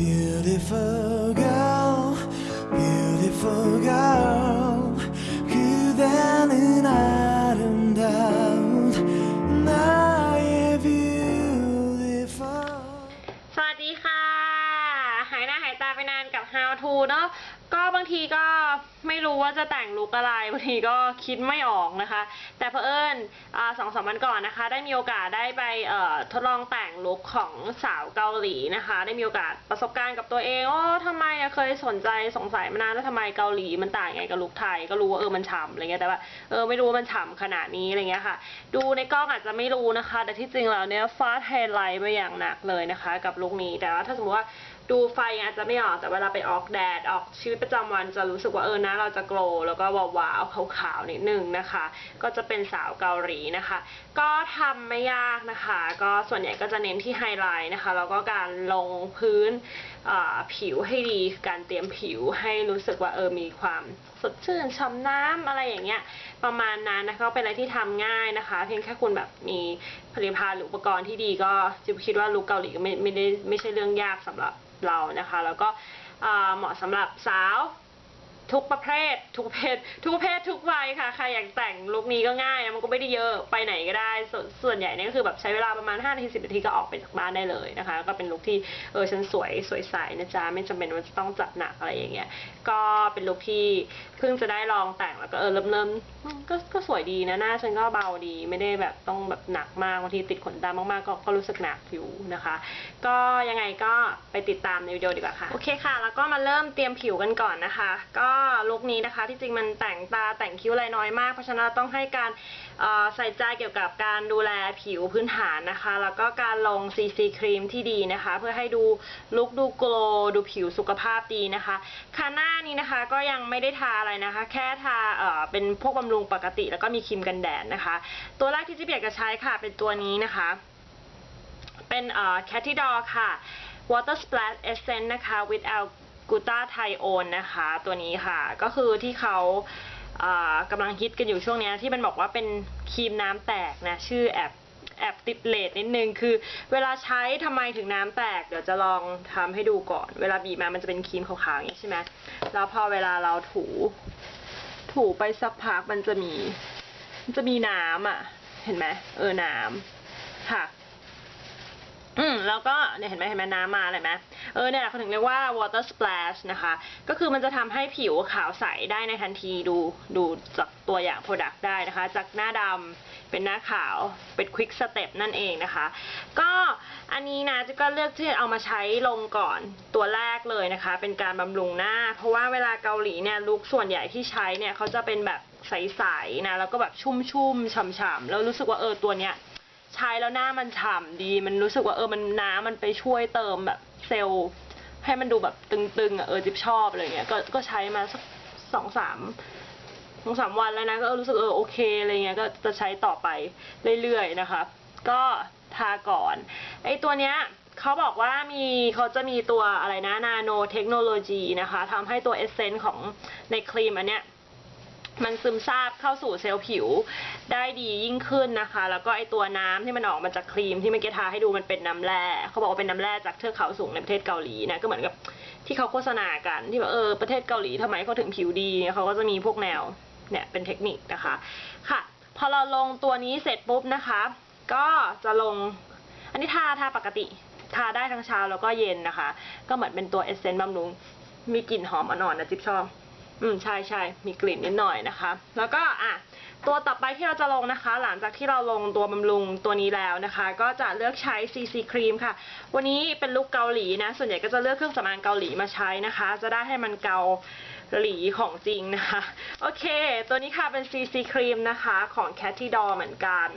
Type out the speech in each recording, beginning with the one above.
Beautiful girl, beautiful girl. 그대는 아름다운 나의 beautiful. สวัสดีค่ะ หายหน้าหายตาไปนานกับ How to เนอะก็บางทีก็ไม่ รู้ว่าจะแต่งลุคอะไรบางทีก็คิดไม่ออกนะคะ แต่เพอเอิญสองสามวันก่อนนะคะ ได้มีโอกาสได้ไปทดลองแต่งลุคของสาวเกาหลีนะคะ ได้มีโอกาสประสบการณ์กับตัวเองโอ้ทำไมเคยสนใจสงสัยมานานแล้วทำไมเกาหลีมันต่างไงกับลุคไทยก็รู้ว่าเออมันฉ่ำอะไรเงี้ยแต่ว่าเออไม่รู้ว่ามันฉ่ำขนาดนี้อะไรเงี้ยค่ะ ดูในกล้องอาจจะไม่รู้นะคะ แต่ที่จริงแล้วเนี่ยฟาดไฮไลท์มาอย่างหนักเลยนะคะ กับลุคนี้แต่ว่าถ้าสมมติว่า ดูไฟอาจจะไม่ออกแต่เวลาไปออกแดดออกชีวิตประจำวันจะรู้สึกว่าเออนะเราจะโกลแล้วก็วาวๆขาวๆนิดนึงนะคะ ก็จะเป็นสาวเกาหลีนะคะ ก็ทำไม่ยากนะคะ ก็ส่วนใหญ่ก็จะเน้นที่ไฮไลท์นะคะแล้วก็การลงพื้นผิวให้ดีการเตรียมผิวให้รู้สึกว่าเออมีความสดชื่นช่ำน้ำอะไรอย่างเงี้ยประมาณนั้นนะคะเป็นอะไรที่ทำง่ายนะคะ เพียงแค่คุณแบบมี ผลิตภัณฑ์หรืออุปกรณ์ที่ดีก็จิบคิดว่าลุกเกาหลีก็ไม่ไม่ได้ไม่ใช่เรื่องยากสำหรับเรานะคะ แล้วก็เหมาะสำหรับสาว ทุกประเภท ทุกเภททุกเภททุกวัยค่ะ ใครอยากแต่งลุคนี้ก็ง่ายนะมันก็ไม่ได้เยอะไปไหนก็ได้ ส่วนส่วนใหญ่เนี่ยก็คือแบบใช้เวลาประมาณ5นาที10นาทีก็ออกไปจากบ้านได้เลยนะคะ ก็เป็นลุคที่เออฉันสวยสวยใสนะจ๊ะไม่จำเป็นว่าจะต้องจัดหนักอะไรอย่างเงี้ยก็เป็นลุคที่เพิ่งจะได้ลองแต่งแล้วก็เออเริ่มเริ่มอืมก็ก็สวยดีนะหน้าฉันก็เบาดีไม่ได้แบบต้องแบบหนักมากบางทีติดขนตามากๆก็ก็รู้สึกหนักอยู่นะคะ ก็ยังไงก็ไปติดตามในวิดีโอดีกว่าค่ะโอเคค่ะ แล้วก็มาเริ่มเตรียมผิวกันก่อนนะคะ ก็ลุคนี้นะคะ ที่จริงมันแต่งตาแต่งคิ้วอะไรน้อยมาก เพราะฉะนั้นต้องให้การใส่ใจเกี่ยวกับการดูแลผิวพื้นฐานนะคะ แล้วก็การลง CC ครีมที่ดีนะคะ เพื่อให้ดูลุคดูโกลดูผิวสุขภาพดีนะคะคาหน้านี้นะคะก็ยังไม่ได้ทาอะไรนะคะ แค่ทาเอ่อเป็นพวกบำรุงปกติ แล้วก็มีครีมกันแดดนะคะ ตัวแรกที่จิ๊บอยากจะใช้ค่ะเป็นตัวนี้นะคะ เป็นเอ่อ Catty Doll ค่ะ Water Splash Essence นะคะ with a l g u t a t h i o n e นะคะ ตัวนี้ค่ะ ก็คือที่เขากำลังฮิตกันอยู่ช่วงนี้ที่มันบอกว่าเป็นครีมน้ำแตกนะ ชื่อแอบแอบติดเลทนิดนึง คือเวลาใช้ทำไมถึงน้ำแตก เดี๋ยวจะลองทำให้ดูก่อน เวลาบีบมามันจะเป็นครีมขาวๆอย่างนี้ใช่ไหมแล้วพอเวลาเราถู ถูไปสักพักมันจะมี มันจะมีน้ำอะ เห็นไหมเออน้ำค่ะ อืมแล้วก็เนี่ยเห็นไหมเห็นไหมน้ำมาเลยไหมเออเนี่ยเขาถึงเรียกว่า water splash นะคะ ก็คือมันจะทำให้ผิวขาวใสได้ในทันทีดูดูจากตัวอย่าง product ได้นะคะ จากหน้าดำเป็นหน้าขาวเป็น quick step นั่นเองนะคะ ก็อันนี้นะจะก็เลือกที่จะเอามาใช้ลงก่อนตัวแรกเลยนะคะ เป็นการบำรุงหน้า เพราะว่าเวลาเกาหลีเนี่ยลุคส่วนใหญ่ที่ใช้เนี่ยเขาจะเป็นแบบใสๆนะแล้วก็แบบชุ่มๆฉ่ำๆแล้วรู้สึกว่าเออตัวเนี้ย ใช้แล้วหน้ามันฉ่ำดี มันรู้สึกว่าเออมันน้ำมันไปช่วยเติมแบบเซลล์ให้มันดูแบบตึงๆอะเออจิ๊บชอบอะไรเงี้ยก็ก็ใช้มาสักสองสามสองสามวันแล้วนะก็รู้สึกเออโอเคอะไรเงี้ยก็จะใช้ต่อไปเรื่อยๆนะคะ ก็ทาก่อนไอตัวเนี้ยเขาบอกว่ามีเขาจะมีตัวอะไรนะนาโนเทคโนโลยีนะคะทำให้ตัวเอเซนต์ของในครีมอันเนี้ย มันซึมซาบเข้าสู่เซลล์ผิวได้ดียิ่งขึ้นนะคะ แล้วก็ไอตัวน้ำที่มันออกมาจากครีมที่เมื่อกี้ทาให้ดูมันเป็นน้ำแร่เขาบอกว่าเป็นน้ำแร่จากเทือกเขาสูงในประเทศเกาหลีนะก็เหมือนกับที่เขาโฆษณากันที่แบบเออประเทศเกาหลีทำไมเขาถึงผิวดีเขาก็จะมีพวกแนวเนี่ยเป็นเทคนิคนะคะค่ะ พอเราลงตัวนี้เสร็จปุ๊บนะคะ ก็จะลงอันนี้ทาทาปกติทาได้ทั้งเช้าแล้วก็เย็นนะคะ ก็เหมือนเป็นตัวเอเซนต์บำรุงมีกลิ่นหอมอ่อนๆนะจิ๊บชอบ อืมใช่ใช่มีกลิ่นนิดหน่อยนะคะ แล้วก็อะตัวต่อไปที่เราจะลงนะคะ หลังจากที่เราลงตัวบำรุงตัวนี้แล้วนะคะ ก็จะเลือกใช้ CC ครีมค่ะ วันนี้เป็นลุคเกาหลีนะ ส่วนใหญ่ก็จะเลือกเครื่องสำอางเกาหลีมาใช้นะคะ จะได้ให้มันเกาหลีของจริงนะคะ โอเค ตัวนี้ค่ะเป็น CC ครีมนะคะ ของ Catty Doll เหมือนกัน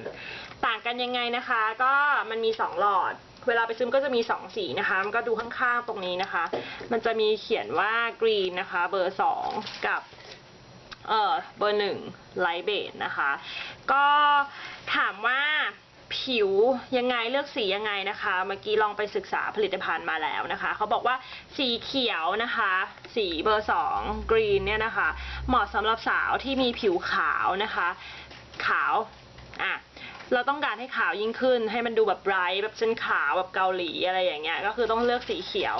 ต่างกันยังไงนะคะ ก็มันมี 2 หลอด เวลาไปซื้อก็จะมี 2 สีนะคะ มันก็ดูข้างๆตรงนี้นะคะ มันจะมีเขียนว่ากรีนนะคะ เบอร์ 2 กับเอ่อเบอร์หนึ่งไลท์เบดนะคะ ก็ถามว่าผิวยังไงเลือกสียังไงนะคะ เมื่อกี้ลองไปศึกษาผลิตภัณฑ์มาแล้วนะคะ เขาบอกว่าสีเขียวนะคะ สีเบอร์สองกรีนเนี่ยนะคะ เหมาะสำหรับสาวที่มีผิวขาวนะคะ ขาวอะ เราต้องการให้ขาวยิ่งขึ้น ให้มันดูแบบไบรท์แบบเส้นขาวแบบเกาหลีอะไรอย่างเงี้ยก็คือต้องเลือกสีเขียว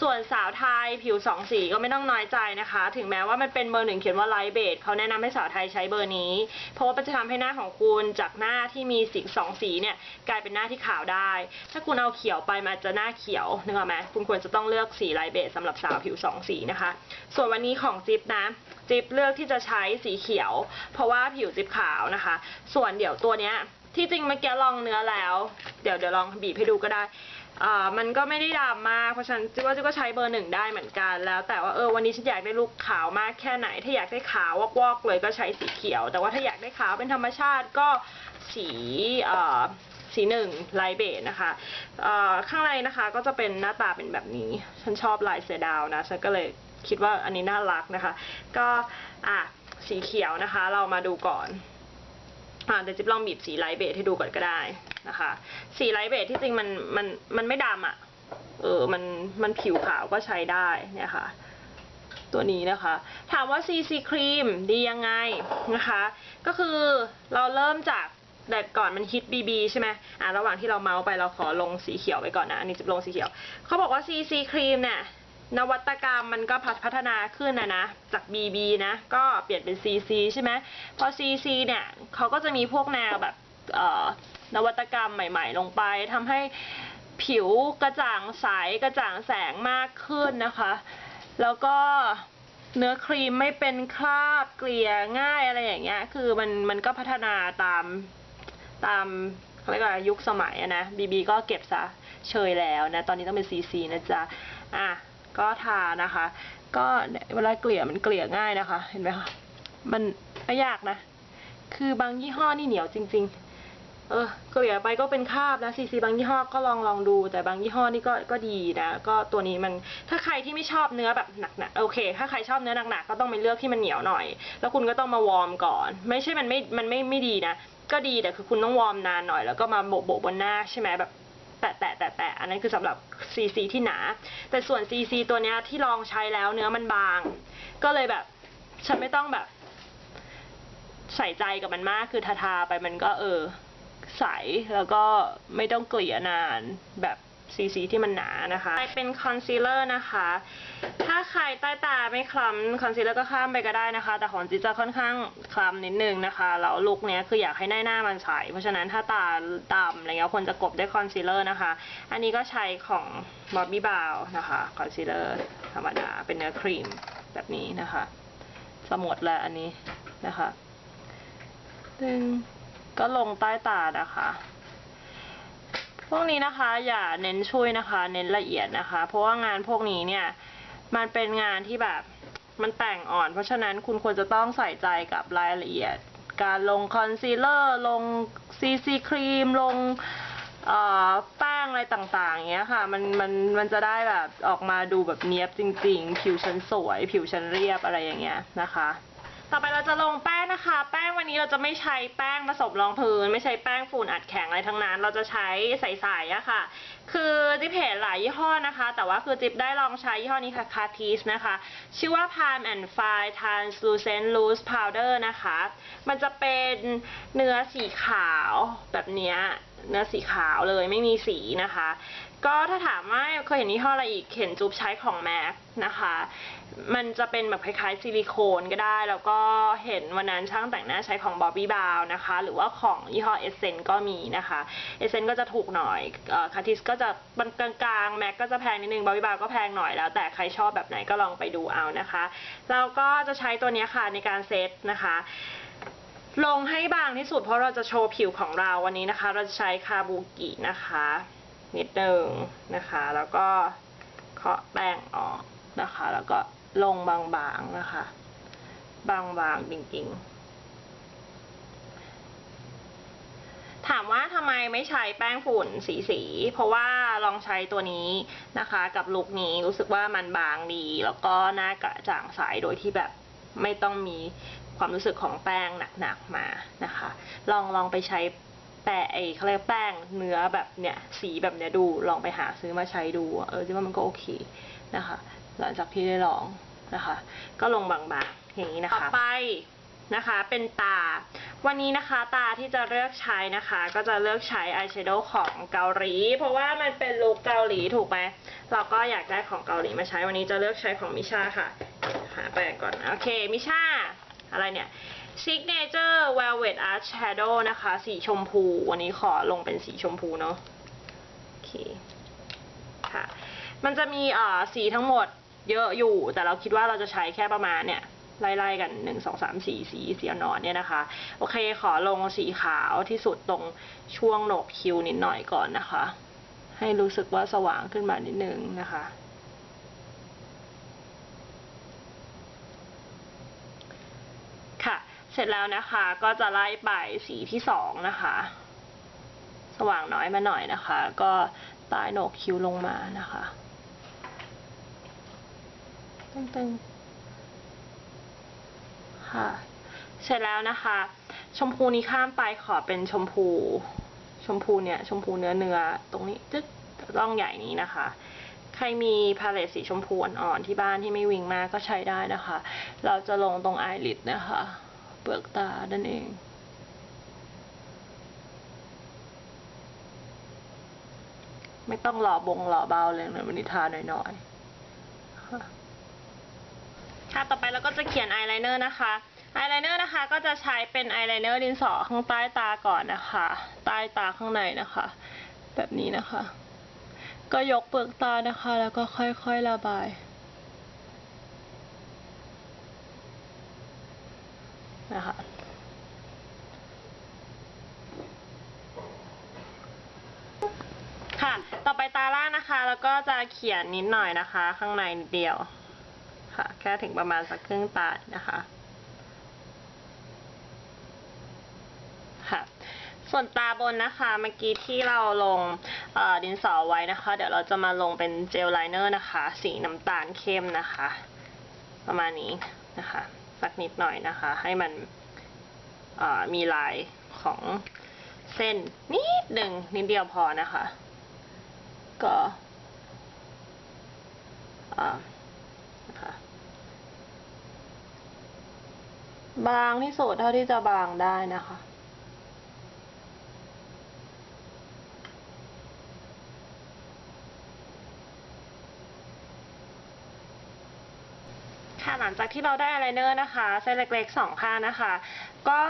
ส่วนสาวไทยผิวสองสีก็ไม่ต้องน้อยใจนะคะ ถึงแม้ว่ามันเป็นเบอร์หนึ่งเขียนว่าไลท์เบดเขาแนะนำให้สาวไทยใช้เบอร์นี้ เพราะว่าจะทำให้หน้าของคุณจากหน้าที่มีสีสองสีเนี่ยกลายเป็นหน้าที่ขาวได้ ถ้าคุณเอาเขียวไปมันอาจจะหน้าเขียวนึกออกไหมคุณควรจะต้องเลือกสีไลท์เบดสำหรับสาวผิวสองสีนะคะ ส่วนวันนี้ของจิ๊บนะจิ๊บเลือกที่จะใช้สีเขียว เพราะว่าผิวจิ๊บขาวนะคะ ส่วนเดี๋ยวตัวเนี้ย ที่จริงเมื่อกี้ลองเนื้อแล้ว เดี๋ยวเดี๋ยวลองบีบให้ดูก็ได้อ่ามันก็ไม่ได้ดำมาก เพราะฉะนั้นจิ๊บว่าจิ๊บก็ใช้เบอร์หนึ่งได้เหมือนกัน แล้วแต่ว่าเออวันนี้ฉันอยากได้ลูกขาวมากแค่ไหน ถ้าอยากได้ขาววอกๆเลยก็ใช้สีเขียว แต่ว่าถ้าอยากได้ขาวเป็นธรรมชาติก็สีเอ่อสีหนึ่งไลท์เบจนะคะข้างในนะคะก็จะเป็นหน้าตาเป็นแบบนี้ ฉันชอบลายเสือดาวนะ ฉันก็เลยคิดว่าอันนี้น่ารักนะคะ ก็อะสีเขียวนะคะ เรามาดูก่อน อ่าเดี๋ยวจิ๊บลองบีบสีไลท์เบจให้ดูก่อนก็ได้นะคะ สีไลท์เบจที่จริงมันมันมันไม่ดำอะ่ะ เออมันมันผิวขาวก็ใช้ได้เนี่ยค่ะ ตัวนี้นะคะ ถามว่า CC ครีมดียังไงนะคะ ก็คือเราเริ่มจากแต่ก่อนมันฮิต BB ใช่ไหมอะระหว่างที่เราเมาส์ไปเราขอลงสีเขียวไปก่อนนะ อันนี้จะลงสีเขียว เขาบอกว่า CC ครีมเนี่ย นวัตกรรมมันก็พัฒนาขึ้นนะนะ จาก BB นะ ก็เปลี่ยนเป็น CC ใช่ไหมพอ CC เนี่ยเขาก็จะมีพวกแนวแบบนวัตกรรมใหม่ ๆ ลงไปทำให้ผิวกระจ่างใสกระจ่างแสงมากขึ้นนะคะ แล้วก็เนื้อครีมไม่เป็นคราบเกลี่ยง่ายอะไรอย่างเงี้ย คือมันมันก็พัฒนาตามตามเขาเรียกว่ายุคสมัยอะนะ BB ก็เก็บซะเชยแล้วนะ ตอนนี้ต้องเป็น CC นะจ๊ะ อะ ก็ทานะคะ ก็เวลาเกลี่ยมันเกลี่ยง่ายนะคะ เห็นไหมคะมันไม่ยากนะ คือบางยี่ห้อนี่เหนียวจริง ๆ เออ เกลี่ยไปก็เป็นคราบนะซีซีบางยี่ห้อก็ลองลองดู แต่บางยี่ห้อนี่ก็ก็ดีนะ ก็ตัวนี้มันถ้าใครที่ไม่ชอบเนื้อแบบหนักๆโอเค ถ้าใครชอบเนื้อหนักๆก็ต้องไปเลือกที่มันเหนียวหน่อย แล้วคุณก็ต้องมาวอร์มก่อน ไม่ใช่มันไม่มันไม่ไม่ดีนะก็ดีแต่คือคุณต้องวอร์มนานหน่อยแล้วก็มาโบกโบบนหน้าใช่ไหมแบบ แตะแตะแตะแตะอันนั้นคือสำหรับ CC ที่หนา แต่ส่วน CC ตัวเนี้ยที่ลองใช้แล้วเนื้อมันบาง ก็เลยแบบฉันไม่ต้องแบบ ใส่ใจกับมันมากคือทาทาๆไปมันก็เออ ใสแล้วก็ไม่ต้องเกลี่ยนานแบบ ซีซีที่มันหนานะคะไปเป็นคอนซีลเลอร์นะคะ ถ้าใครใต้ตาไม่คล้ำคอนซีลเลอร์ก็ข้ามไปก็ได้นะคะ แต่ของจิ๊บจะค่อนข้างคล้ำนิดนึงนะคะแล้วลุคเนี้ยคืออยากให้หน้าหน้ามันใสเพราะฉะนั้นถ้าตาต่ำอะไรเงี้ยควรจะกบด้วยคอนซีลเลอร์นะคะ อันนี้ก็ใช้ของ Bobbi Brown นะคะคอนซีลเลอร์ธรรมดาเป็นเนื้อครีมแบบนี้นะคะสมดแล้วอันนี้นะคะดึงก็ลงใต้ตานะคะ พวกนี้นะคะอย่าเน้นช่วยนะคะ เน้นละเอียดนะคะ เพราะว่างานพวกนี้เนี่ยมันเป็นงานที่แบบมันแต่งอ่อน เพราะฉะนั้นคุณควรจะต้องใส่ใจกับรายละเอียด การลงคอนซีลเลอร์ลงซีซีครีมลงแป้งอะไรต่างๆอย่างเงี้ยค่ะ มันมันมันจะได้แบบออกมาดูแบบเนี้ยบจริง ๆ ผิวชั้นสวย ผิวชั้นเรียบอะไรอย่างเงี้ยนะคะ ต่อไปเราจะลงแป้งนะคะ แป้งวันนี้เราจะไม่ใช้แป้งผสมรองพื้น ไม่ใช้แป้งฝุ่นอัดแข็งอะไรทั้งนั้น เราจะใช้ใสๆอะค่ะ คือจิ๊บเห็นหลายยี่ห้อนะคะ แต่ว่าคือจิ๊บได้ลองใช้ยี่ห้อนี้ค่ะ c a r t i s นะคะ ชื่อว่า Palm and Fine Translucent Loose Powder นะคะ มันจะเป็นเนื้อสีขาวแบบเนี้ยเนื้อสีขาวเลยไม่มีสีนะคะ ก็ถ้าถามว่าเคยเห็นยี่ห้ออะไรอีกเห็นจุ๊บใช้ของแม็กนะคะ มันจะเป็นแบบคล้ายๆซิลิโคนก็ได้ แล้วก็เห็นวันนั้นช่างแต่งหน้าใช้ของ Bobbi Brown นะคะ หรือว่าของยี่ห้อ Essence ก็มีนะคะ Essence ก็จะถูกหน่อยคาทิสก็จะกลางๆแม็กก็จะแพงนิดนึง Bobbi Brown ก็แพงหน่อยแล้ว แต่ใครชอบแบบไหนก็ลองไปดูเอานะคะแล้วก็จะใช้ตัวนี้ค่ะในการเซตนะคะลงให้บางที่สุดเพราะเราจะโชว์ผิวของเราวันนี้นะคะ เราจะใช้คาบูกินะคะ นิดนึงนะคะ แล้วก็เคาะแป้งออกนะคะ แล้วก็ลงบางๆนะคะ บางๆจริงๆ ถามว่าทำไมไม่ใช้แป้งฝุ่นสีสีๆเพราะว่าลองใช้ตัวนี้นะคะ กับลุคนี้รู้สึกว่ามันบางดี แล้วก็หน้ากระจ่างใสโดยที่แบบไม่ต้องมีความรู้สึกของแป้งหนักๆมานะคะ ลองลองไปใช้ แปะไอ้เขาเรียกแป้งเนื้อแบบเนี้ยสีแบบเนี้ยดูลองไปหาซื้อมาใช้ดู เออจิว่ามันก็โอเคนะคะ หลังจากที่ได้ลองนะคะ ก็ลงบางๆอย่างนี้นะคะต่อไปนะคะเป็นตา วันนี้นะคะตาที่จะเลือกใช้นะคะ ก็จะเลือกใช้อายแชโดว์ของเกาหลี เพราะว่ามันเป็นลุคเกาหลีถูกไหมเราก็อยากได้ของเกาหลีมาใช้วันนี้จะเลือกใช้ของมิชาค่ะ หาไปก่อน โอเคมิชา อะไรเนี่ย Signature Velvet Art Shadow นะคะ สีชมพู วันนี้ขอลงเป็นสีชมพูเนาะโอเคค่ะ มันจะมีเอ่อสีทั้งหมดเยอะอยู่ แต่เราคิดว่าเราจะใช้แค่ประมาณเนี่ยไล่ๆกันหนึ่งสองสามสี่สีสีอ่อนเนี่ยนะคะ โอเคขอลงสีขาวที่สุดตรงช่วงโหนกคิ้วนิดหน่อยก่อนนะคะ ให้รู้สึกว่าสว่างขึ้นมานิดนึงนะคะ ค่ะ เสร็จแล้วนะคะก็จะไล่ไปสีที่สองนะคะ สว่างน้อยมาหน่อยนะคะ ก็ใต้โหนกคิ้วลงมานะคะตึงๆค่ะ เสร็จแล้วนะคะ ชมพูนี้ข้ามไปขอเป็นชมพู ชมพูเนี่ยชมพูเนื้อเนื้อตรงนี้จึ๊กร่องใหญ่นี้นะคะ ใครมีพาเลตสีชมพูอ่อนๆที่บ้านที่ไม่วิงมากก็ใช้ได้นะคะ เราจะลงตรงไอริสนะคะ ปลือกตาดันเองไม่ต้องหล่อบงหล่อเบาเลยเหมือนวันนิทาหน่อยๆค่ะค่ะ ต่อไปเราก็จะเขียนอายไลเนอร์นะคะ อายไลเนอร์นะคะ ก็จะใช้เป็นอายไลเนอร์ดินสอข้างใต้ตาก่อนนะคะ ใต้ตาข้างในนะคะ แบบนี้นะคะ ก็ยกเปลือกตานะคะ แล้วก็ค่อยๆระบาย นะคะค่ะ ต่อไปตาล่างนะคะ แล้วก็จะเขียนนิดหน่อยนะคะ ข้างในนิดเดียว ค่ะ แค่ถึงประมาณสักครึ่งตานะคะ ค่ะ ส่วนตาบนนะคะ เมื่อกี้ที่เราลงดินสอไว้นะคะ เดี๋ยวเราจะมาลงเป็นเจลไลเนอร์นะคะ สีน้ำตาลเข้มนะคะ ประมาณนี้นะคะ สักนิดหน่อยนะคะ ให้มันมีลายของเส้นนิดหนึ่งนิดเดียวพอนะคะ ก็นะคะบางที่สุดเท่าที่จะบางได้นะคะ หลังจากที่เราได้อายไลเนอร์นะคะเส้นเล็กๆสองข้างนะคะ ก็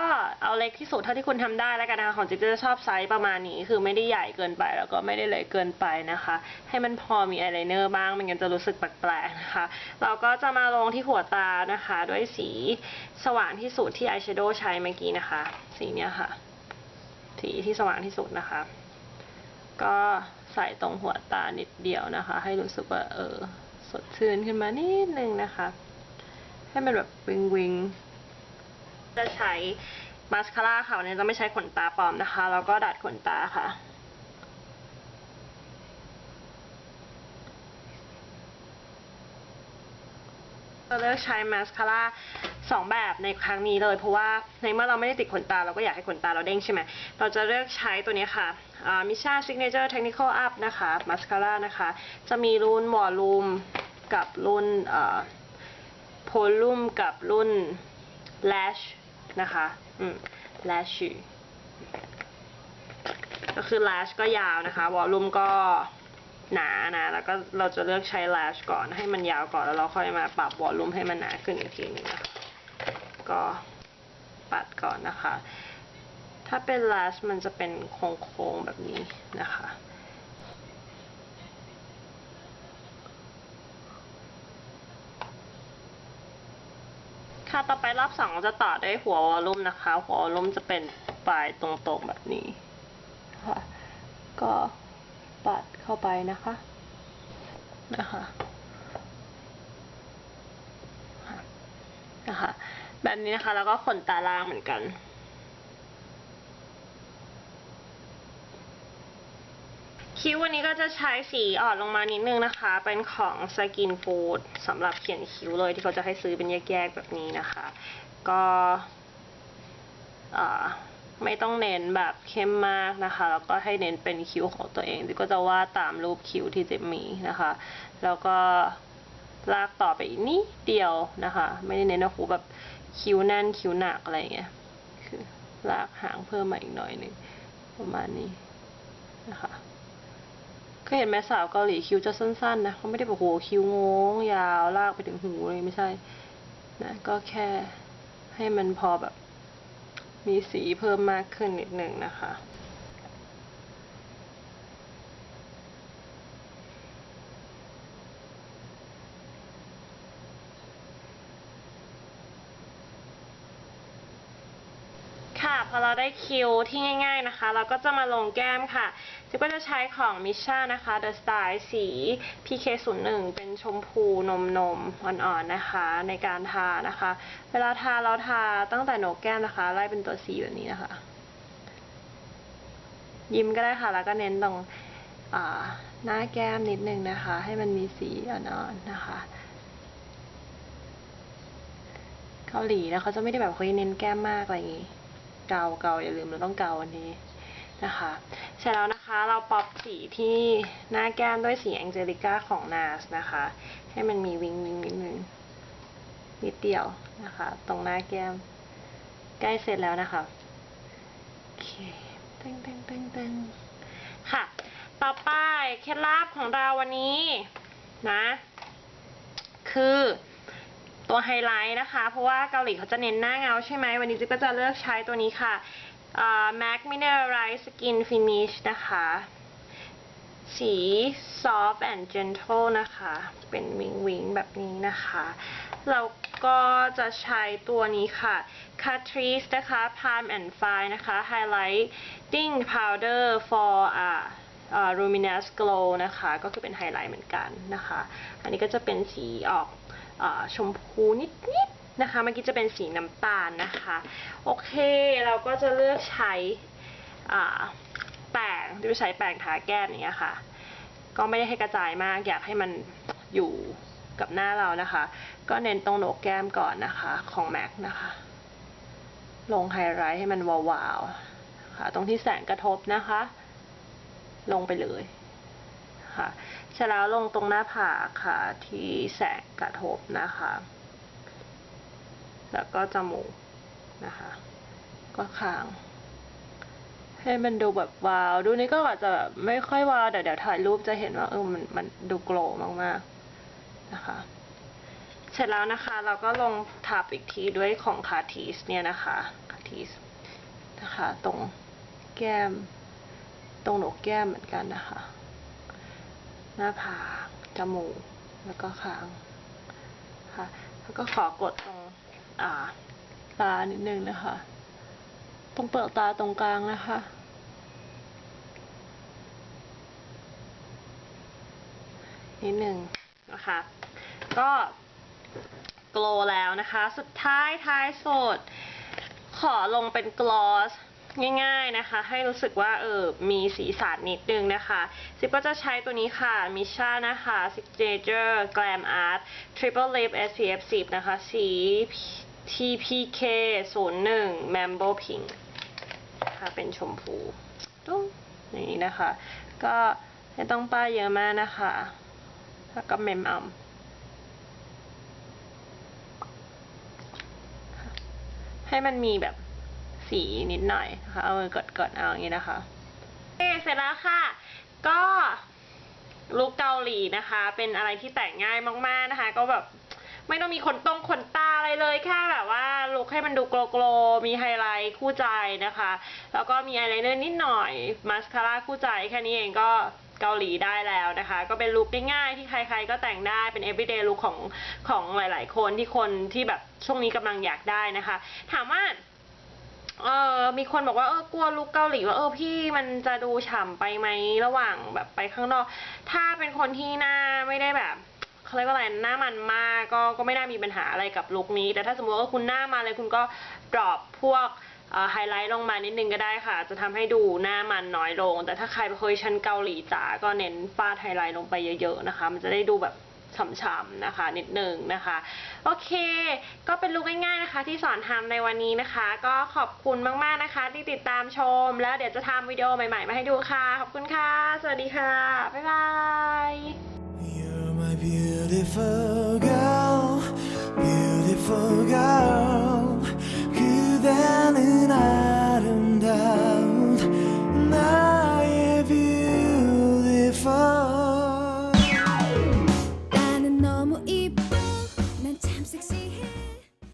เอาเล็กที่สุดเท่าที่คุณทำได้แล้วกันนะคะของจิ๊บจะชอบไซส์ประมาณนี้ คือไม่ได้ใหญ่เกินไปแล้วก็ไม่ได้เล็กเกินไปนะคะ ให้มันพอมีอายไลเนอร์บ้างมันกันจะรู้สึกแปลกๆนะคะ เราก็จะมาลงที่หัวตานะคะ ด้วยสีสว่างที่สุดที่อายแชโดว์ใช้เมื่อกี้นะคะ สีเนี้ยค่ะ สีที่สว่างที่สุดนะคะ ก็ใส่ตรงหัวตานิดเดียวนะคะ ให้รู้สึกว่าเออสดชื่นขึ้นมานิดนึงนะคะ ให้มันแบบวิงวิงจะใช้มาสคาร่าค่ะวันนี้จะไม่ใช้ขนตาปลอมนะคะ แล้วก็ดัดขนตาค่ะเราเลือกใช้มาสคาร่าสองแบบในครั้งนี้เลย เพราะว่าในเมื่อเราไม่ได้ติดขนตาเราก็อยากให้ขนตาเราเด้งใช่ไหม เราจะเลือกใช้ตัวนี้ค่ะมิชาซิกเนเจอร์เทคนิคอลอัพนะคะมาสคาร่านะคะ จะมีรุ่นวอลลุ่มกับรุ่น โพลุ่มกับรุ่น lash นะคะ อืม lash ก็คือ lash ก็ยาวนะคะ วอลลุ่มก็หนานะ แล้วก็เราจะเลือกใช้ lash ก่อนให้มันยาวก่อน แล้วเราค่อยมาปรับวอลลุ่มให้มันหนาขึ้นอีกทีหนึงนะคะ ก็ปัดก่อนนะคะ ถ้าเป็น lash มันจะเป็นโค้งๆแบบนี้นะคะ ค่ะต่อไปรอบสองจะต่อด้วยหัววอลลุ่มนะคะ หัววอลลุ่มจะเป็นปลายตรงๆแบบนี้ค่ะ ก็ปัดเข้าไปนะคะ นะคะค่ะนะคะ แบบนี้นะคะ แล้วก็ขนตาล่างเหมือนกัน คิ้ววันนี้ก็จะใช้สีอ่อนลงมานิดนึงนะคะ เป็นของ Skin Food สำหรับเขียนคิ้วเลยที่เขาจะให้ซื้อเป็นแยกๆแบบนี้นะคะ ก็ไม่ต้องเน้นแบบเข้มมากนะคะ แล้วก็ให้เน้นเป็นคิ้วของตัวเองที่ก็จะวาดตามรูปคิ้วที่จะมีนะคะ แล้วก็ลากต่อไปอีกนิดเดียวนะคะ ไม่ได้เน้นนะหูแบบคิ้วแน่นคิ้วหนักอะไรเงี้ย คือลากหางเพิ่มมาอีกหน่อยหนึ่งประมาณนี้นะคะ ก็เห็นแม่สาวเกาหลีคิ้วจะสั้นๆนะเขาไม่ได้แบบโหคิ้วงงยาวลากไปถึงหูเลยไม่ใช่นะก็แค่ให้มันพอแบบ มีสีเพิ่มมากขึ้นนิดหนึ่งนะคะ พอเราได้คิวที่ง่ายๆนะคะ เราก็จะมาลงแก้มค่ะจิ๊บก็จะใช้ของมิช a นะคะ The Style สี PK01 เป็นชมพูนมนมอ่อนๆนะคะ ในการทานะคะ เวลาทาเราทาตั้งแต่โหนกแก้มนะคะ ไล่เป็นตัวสีแบบนี้นะคะ ยิ้มก็ได้ค่ะ แล้วก็เน้นตรงหน้าแก้มนิดนึงนะคะ ให้มันมีสีอ่อนๆนะคะเกาหลีนะเขาจะไม่ได้แบบเฮ้ยเน้นแก้มมากอะไรอย่างงี้ เกาเกาอย่าลืมเราต้องเกาอันนี้นะคะเสร็จแล้วนะคะเราป๊อปสีที่หน้าแก้มด้วยสีแองเจลิก้าของ NARS นะคะ ให้มันมีวิงวิงนิดนึงนิดเดียวนะคะ ตรงหน้าแก้ม ใกล้เสร็จแล้วนะคะโอเคตึงตึงตึงตึงค่ะ ต่อไปเคล็ดลับของเราวันนี้นะ คือ ตัวไฮไลท์นะคะ เพราะว่าเกาหลีเขาจะเน้นหน้าเงาใช่ไหม วันนี้จิ๊บก็จะเลือกใช้ตัวนี้ค่ะ MAC Mineralize Skin Finish นะคะ สี soft and gentle นะคะ เป็นวิงวิงแบบนี้นะคะแล้วก็จะใช้ตัวนี้ค่ะ Catrice นะคะ Palm and Fine นะคะ Highlighting Powder for อ่า Luminous glow นะคะ ก็คือเป็นไฮไลท์เหมือนกันนะคะ อันนี้ก็จะเป็นสีออก ชมพูนิดๆนะคะเมื่อกี้จะเป็นสีน้ำตาลนะคะ โอเคเราก็จะเลือกใช้แป้งที่ใช้แป้งทาแก้มอย่างเนี้ยค่ะ ก็ไม่ได้ให้กระจายมากอยากให้มันอยู่กับหน้าเรานะคะ ก็เน้นตรงโหนกแก้มก่อนนะคะของ MAC นะคะ ลงไฮไลท์ให้มันวาวๆค่ะ ตรงที่แสงกระทบนะคะ ลงไปเลย ค่ะ เสร็จแล้วลงตรงหน้าผากค่ะ ที่แสงกระทบนะคะ แล้วก็จมูกนะคะ ก็คาง ให้มันดูแบบวาว ดูนี่ก็อาจจะแบบไม่ค่อยวาวแต่เดี๋ยวถ่ายรูปจะเห็นว่าเออมันมันดูโกลว์มากๆนะคะ เสร็จแล้วนะคะ เราก็ลงทับอีกทีด้วยของคาทีสเนี่ยนะคะคาทีสนะคะ ตรงแก้ม ตรงหนกแก้มเหมือนกันนะคะ หน้าผากจมูก แล้วก็คางค่ะ แล้วก็ขอกดตรงอ่าตานิดนึงนะคะ ตรงเปลือกตาตรงกลางนะคะนิดหนึ่งนะคะ ก็โกลแล้วนะคะ สุดท้ายท้ายสุดขอลงเป็นกลอส ง่ายๆนะคะ ให้รู้สึกว่าเออมีสีสันนิดนึงนะคะซิปก็จะใช้ตัวนี้ค่ะมิชานะคะ Signature Glam Art Triple Lip SPF 10 นะคะ สี TPK 01 Mambo Pink ค่ะเป็นชมพูตุ้งนี้นะคะ ก็ไม่ต้องป้ายเยอะมากนะคะ แล้วก็เมมเอาให้มันมีแบบ สีนิดหน่อยนะคะเอามือกดกดๆเอาอย่างนี้นะคะโอเคเสร็จแล้วค่ะ ก็ลุคเกาหลีนะคะ เป็นอะไรที่แต่งง่ายมาก ๆนะคะ ก็แบบไม่ต้องมีขนตรงขนตาอะไรเลยแค่แบบว่าลุคให้มันดูโกลโกลมีไฮไลท์คู่ใจนะคะ แล้วก็มีอายไลเนอร์นิดหน่อยมาสคาร่าคู่ใจแค่นี้เองก็เกาหลีได้แล้วนะคะ ก็เป็นลุคง่ายๆที่ใครๆก็แต่งได้เป็น everyday look ของของหลาย ๆ คนที่คนที่แบบช่วงนี้กำลังอยากได้นะคะ ถามว่า เออมีคนบอกว่าเออกลัวลุคเกาหลีว่าเออพี่มันจะดูฉ่ำไปไหมระหว่างแบบไปข้างนอก ถ้าเป็นคนที่หน้าไม่ได้แบบเขาเรียกว่าอะไรหน้ามันมากก็ก็ไม่น่ามีปัญหาอะไรกับลุคนี้ แต่ถ้าสมมติว่าคุณหน้ามาเลยคุณก็ดรอปพวกไฮไลท์ลงมานิดนึงก็ได้ค่ะ จะทำให้ดูหน้ามันน้อยลง แต่ถ้าใครเคยชันเกาหลีจ๋าก็เน้นฟาดไฮไลท์ลงไปเยอะๆนะคะ มันจะได้ดูแบบ ฉ่ำๆนะคะ นิดนึงนะคะ โอเค ก็เป็นลูกง่าย ๆนะคะ ที่สอนทำในวันนี้นะคะ ก็ขอบคุณมากๆนะคะ ที่ติดตามชม แล้วเดี๋ยวจะทำวิดีโอใหม่ๆมาให้ดูค่ะ ขอบคุณค่ะ สวัสดีค่ะ บ๊ายบาย You're my beautiful girl beautiful girl 그대는 알